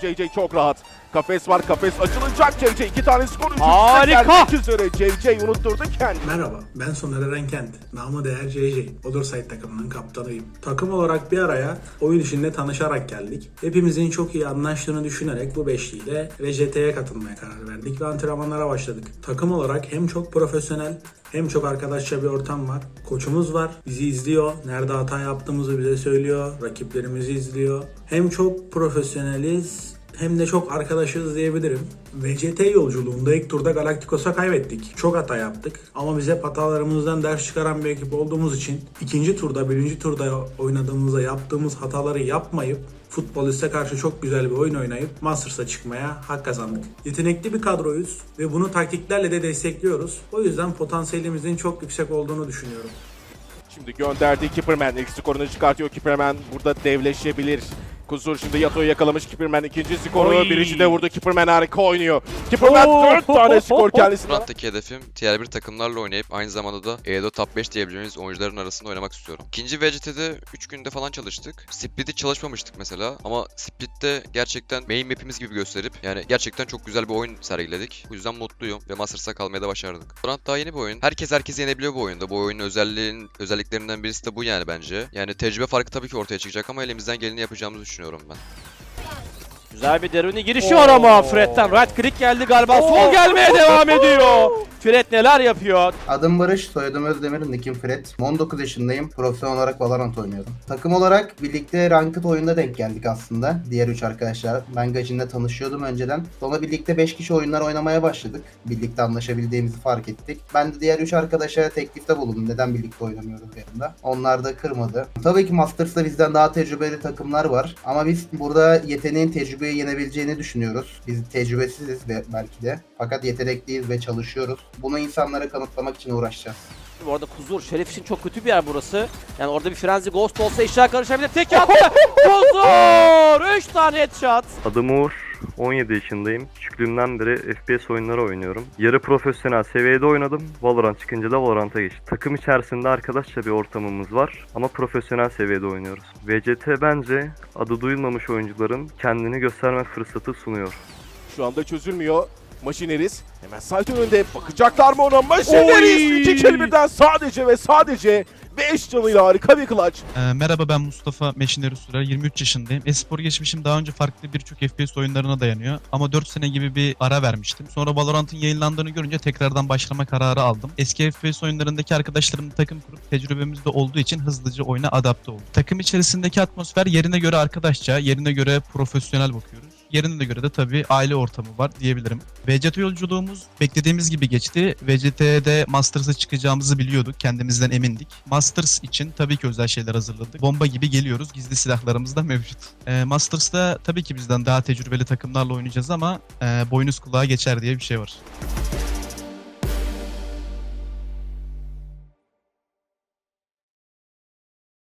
JJ çok rahat. Kafes var kafes açılacak JJ. iki tane skor Harika. gelmek üzere. JJ unutturdu kendini. Merhaba, ben Soner Erenkent. Namı değer JJ. Odurside takımının kaptanıyım. Takım olarak bir araya oyun içinde tanışarak geldik. Hepimizin çok iyi anlaştığını düşünerek bu beşliyle VJT'ye katılmaya karar verdik ve antrenmanlara başladık. Takım olarak hem çok profesyonel hem çok arkadaşça bir ortam var. Koçumuz var, bizi izliyor. Nerede hata yaptığımızı bize söylüyor. Rakiplerimizi izliyor. Hem çok profesyoneliz hem de çok arkadaşız diyebilirim. VCT yolculuğunda ilk turda Galacticos'a kaybettik. Çok hata yaptık ama biz hep hatalarımızdan ders çıkaran bir ekip olduğumuz için ikinci turda, birinci turda oynadığımızda yaptığımız hataları yapmayıp futboliste karşı çok güzel bir oyun oynayıp Masters'a çıkmaya hak kazandık. Yetenekli bir kadroyuz ve bunu taktiklerle de destekliyoruz. O yüzden potansiyelimizin çok yüksek olduğunu düşünüyorum. Şimdi gönderdiği Kipperman ilk skorunu çıkartıyor. Kipperman burada devleşebilir. Kuzur şimdi Yato'yu yakalamış Kipperman ikinci skoru. Oy. Birinci de vurdu. Kipperman harika oynuyor. Kipperman Oo. 4 tane skor kendisine. Front'taki hedefim tier 1 takımlarla oynayıp aynı zamanda da EDO Top 5 diyebileceğimiz oyuncuların arasında oynamak istiyorum. İkinci VCT'de 3 günde falan çalıştık. Split'i çalışmamıştık mesela ama Split'te gerçekten main map'imiz gibi gösterip yani gerçekten çok güzel bir oyun sergiledik. Bu yüzden mutluyum ve Masters'a kalmaya da başardık. Front daha yeni bir oyun. Herkes herkesi yenebiliyor bu oyunda. Bu oyunun özelliğin, özelliklerinden birisi de bu yani bence. Yani tecrübe farkı tabii ki ortaya çıkacak ama elimizden geleni yapacağımızı düşünüyorum ben. Güzel bir deruni girişi var ama Fred'den. Right click geldi galiba. Sol gelmeye devam ediyor. Fred neler yapıyor? Adım Barış, soyadım Özdemir, nickim Fred. 19 yaşındayım, profesyonel olarak Valorant oynuyorum. Takım olarak birlikte Ranked oyunda denk geldik aslında. Diğer 3 arkadaşlar. Ben Gajin'le tanışıyordum önceden. Sonra birlikte 5 kişi oyunlar oynamaya başladık. Birlikte anlaşabildiğimizi fark ettik. Ben de diğer 3 arkadaşa teklifte bulundum. Neden birlikte oynamıyoruz yanında. Onlar da kırmadı. Tabii ki Masters'ta bizden daha tecrübeli takımlar var. Ama biz burada yeteneğin tecrübeyi yenebileceğini düşünüyoruz. Biz tecrübesiziz ve belki de. Fakat yetenekliyiz ve çalışıyoruz. Bunu insanlara kanıtlamak için uğraşacağız. Bu arada Kuzur, Şeref için çok kötü bir yer burası. Yani orada bir Frenzy Ghost olsa işler karışabilir. Tek attı. Kuzur! 3 tane headshot. Adım Uğur. 17 yaşındayım. Küçüklüğümden beri FPS oyunları oynuyorum. Yarı profesyonel seviyede oynadım. Valorant çıkınca da Valorant'a geçtim. Takım içerisinde arkadaşça bir ortamımız var ama profesyonel seviyede oynuyoruz. VCT bence adı duyulmamış oyuncuların kendini gösterme fırsatı sunuyor. Şu anda çözülmüyor. Maşineriz. Hemen site önünde bakacaklar mı ona? Maşineriz iki kill birden sadece ve sadece 5 canıyla harika bir clutch. Ee, merhaba ben Mustafa Meşineri Sürer, 23 yaşındayım. Espor geçmişim daha önce farklı birçok FPS oyunlarına dayanıyor. Ama 4 sene gibi bir ara vermiştim. Sonra Valorant'ın yayınlandığını görünce tekrardan başlama kararı aldım. Eski FPS oyunlarındaki arkadaşlarımla takım kurup tecrübemiz de olduğu için hızlıca oyuna adapte oldum. Takım içerisindeki atmosfer yerine göre arkadaşça, yerine göre profesyonel bakıyoruz. Yerine göre de tabii aile ortamı var diyebilirim. VCT yolculuğumuz beklediğimiz gibi geçti. VCT'de Masters'a çıkacağımızı biliyorduk. Kendimizden emindik. Masters için tabii ki özel şeyler hazırladık. Bomba gibi geliyoruz. Gizli silahlarımız da mevcut. Ee, Masters'ta tabii ki bizden daha tecrübeli takımlarla oynayacağız ama e, boynuz kulağa geçer diye bir şey var.